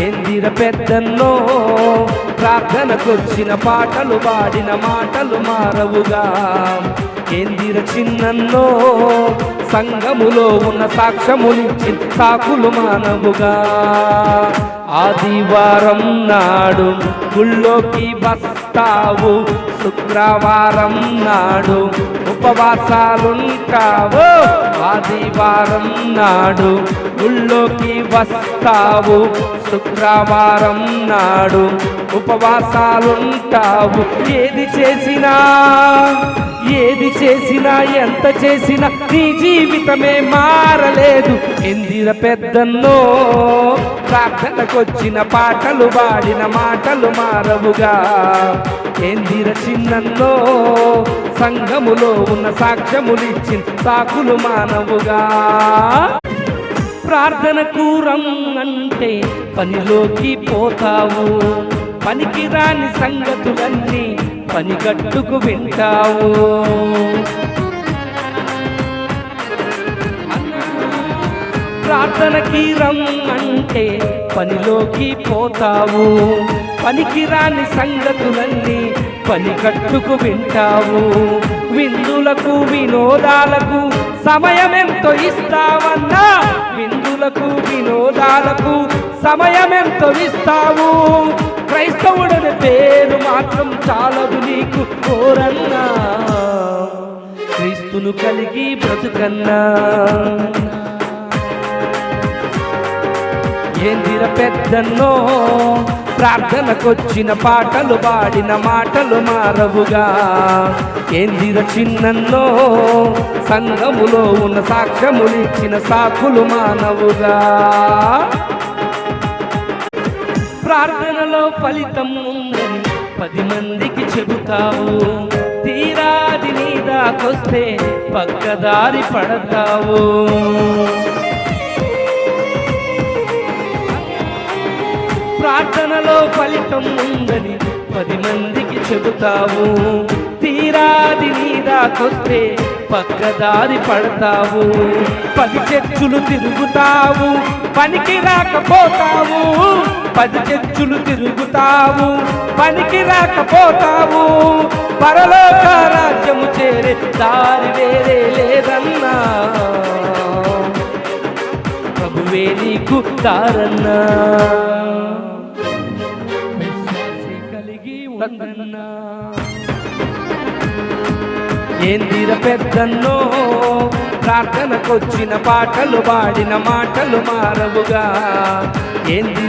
ఎందిర పెద్దన్నో ప్రార్థనకొచ్చిన పాటలు పాడిన మాటలు మారవుగా. ఎందిర చిన్నన్నో సంఘములో ఉన్న సాక్ష్యములిచ్చి సాకులు మానవుగా. ఆదివారం నాడు గుళ్ళోకి వస్తావు శుక్రవారం నాడు ఉపవాసాలుంటావు. ఆదివారం నాడు గుళ్ళోకి వస్తావు శుక్రవారం నాడు ఉపవాసాలుంటావు. ఏది చేసినా ఏది చేసినా ఎంత చేసినా నీ జీవితమే మారలేదు. ఎందిర పెద్దన్నో ప్రార్థనకొచ్చిన పాటలు పాడిన మాటలు మారవుగా. ఎందిర చిన్నన్నో సంఘములో ఉన్న సాక్ష్యములిచ్చిన సాకులు మానవుగా. ప్రార్థనకు రమ్మంటే పనిలోకి పోతావు. పనికి రాని సంగతులన్నీ పనిగట్టుకు వింటావు. ప్రార్థనకి రమ్మంటే పనిలోకి పోతావు. పనికి రాని సంగతులన్నీ పని కట్టుకు వింటావు. విందులకు వినోదాలకు సమయమెంతో ఇస్తావన్నా? విందులకు వినోదాలకు సమయమెంతో ఇస్తావు. క్రైస్తవుడని పేరు మాత్రం చాలదు నీకు కోరన్నా క్రీస్తును కలిగి బ్రతుకన్నా. ఏందిర పెద్దన్నో ప్రార్థనకొచ్చిన పాటలు పాడిన మాటలు మారవుగా. ఏందిర చిన్నన్నో సంఘములో ఉన్న సాక్ష్యములిచ్చిన సాకులు మానవుగా. ప్రార్థనలో ఫలితం ఉందని పది మందికి చెబుతావు. తీరాది నీ దాకొస్తే పక్కదారి పడతావు. ప్రార్థనలో ఫలితం ఉందని పది మందికి చెబుతావు. తీరాది నీ దాకొస్తే పక్కదారి పడతావు. పది చెచ్చులు తిరుగుతావు పనికి రాకపోతావు. పది చెచ్చులు తిరుగుతావు పనికి రాకపోతావు. పరలోక రాజ్యము చేరే దారి వేరే లేదన్నా. నువ్వే నీకు తారన్నా కలిగి ఉందన్నా ఏందిర పెద్దన్నో ప్రార్థనకొచ్చిన పాటలు పాడిన మాటలు మారవుగా. ఏంది